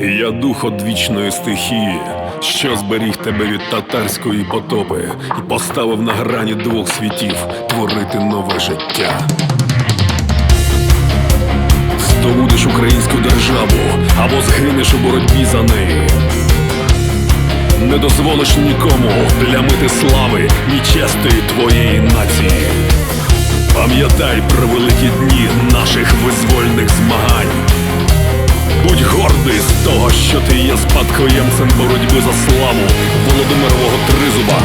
Я дух одвічної стихії, що зберіг тебе від татарської потопи і поставив на грані двох світів творити нове життя. Здобудеш українську державу або згинеш у боротьбі за неї. Не дозволиш нікому плямити слави ні чести твоєї нації. Пам'ятай про великі дні наших визволь будь гордий з того, що ти є спадкоємцем боротьби за славу Володимирового тризуба.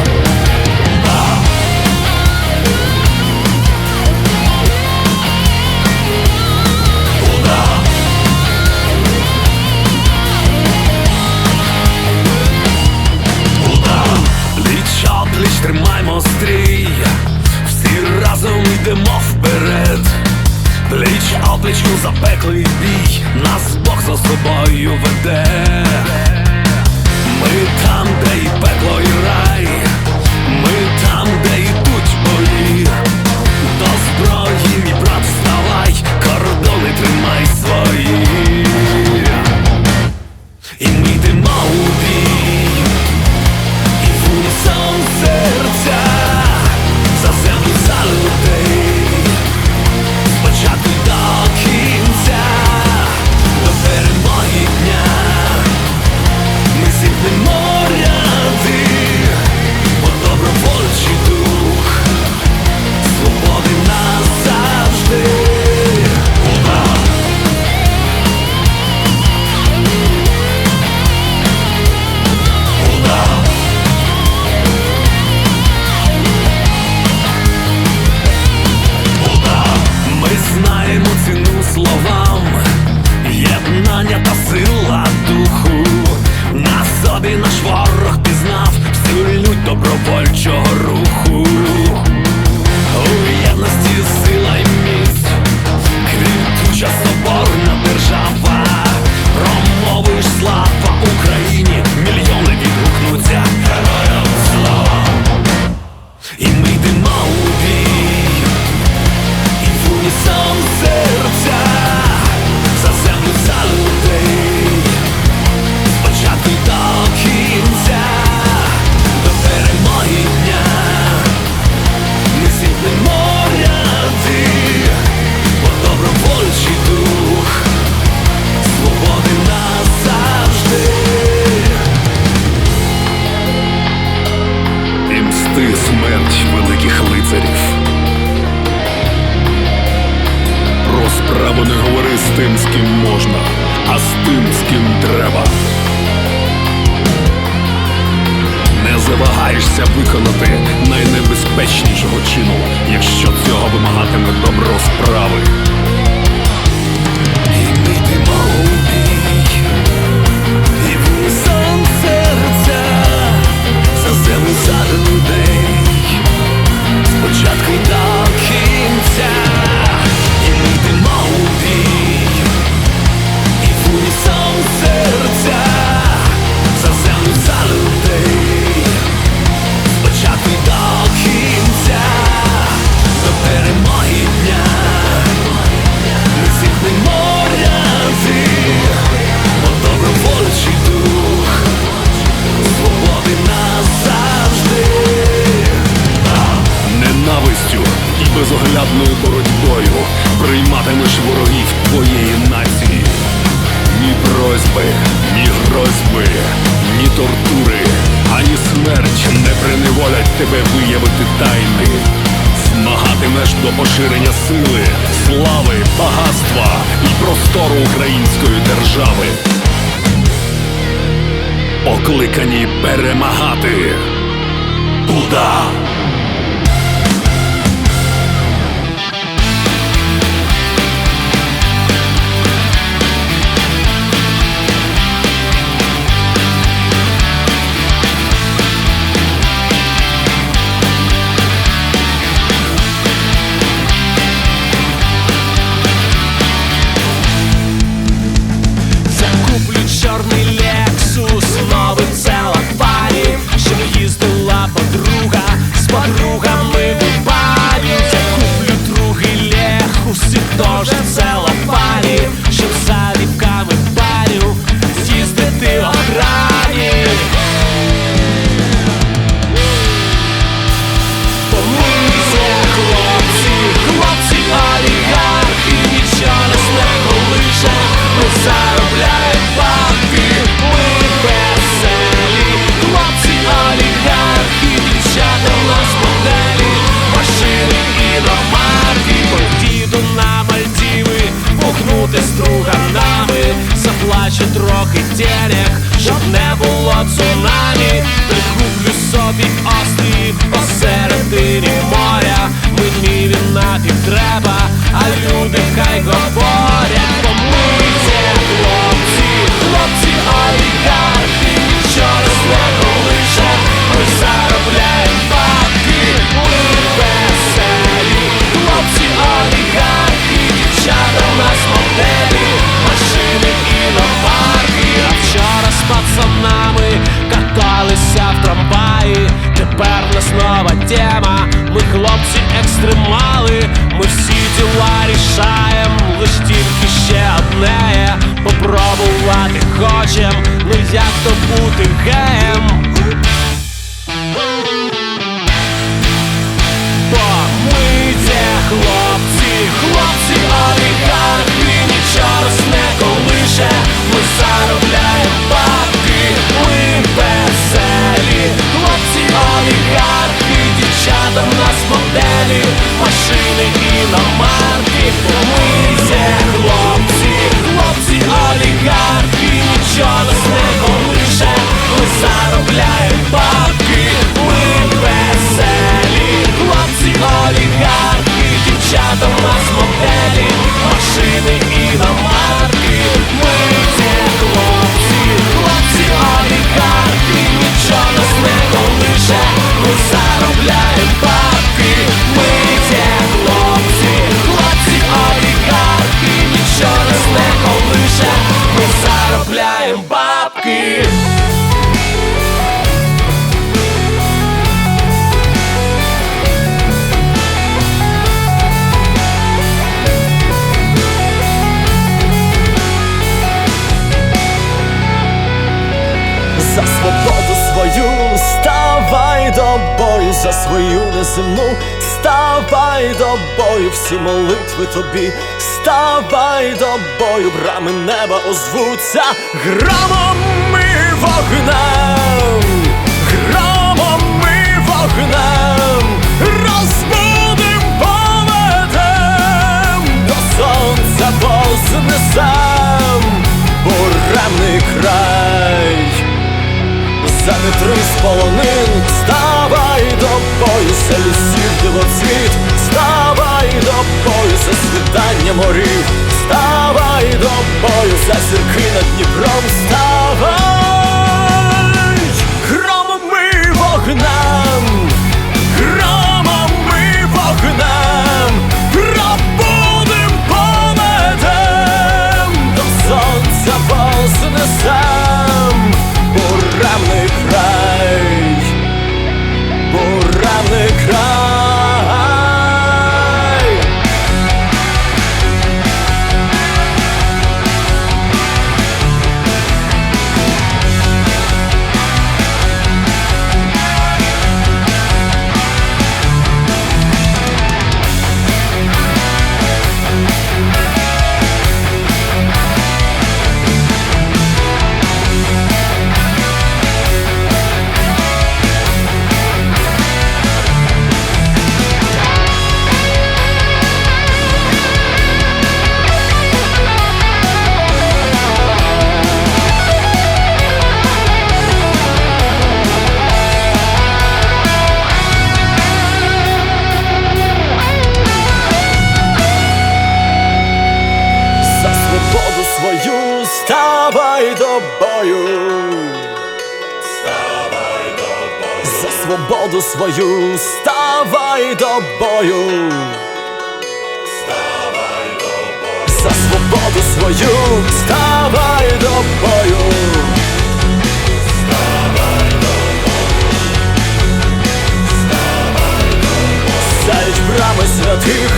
Ліч обліч тримаймо стрій плечку запеклий бій, нас Бог за собою веде. Ми там, де і пекло. Вольчого тим, з ким можна, а з тим, з ким треба. Не завагаєшся виконати найнебезпечнішого чину, якщо цього вимагатиме добро справи. Людей української держави. Покликані перемагати. Туда! друга нами, заплаче трохи денег, щоб не було цунамі, прикуплю собі. за свою неземну, ставай до бою, всі молитви тобі, ставай до бою, брами неба озвуться. Громом і вогнем, громом і вогнем, розбудим пометем, до сонця вознесем буремний край. за Занетрись полонин. Вставай до пояса лісів дивоцвіт, Вставай до пояса світання морів, Вставай до пояса зірки над Дніпром, Вставай, ми вогнем. правду свою, ставай до бою, ставай до бою, за свободу свою, ставай до бою, ставай до бою, ставай до бою, Сають брами святих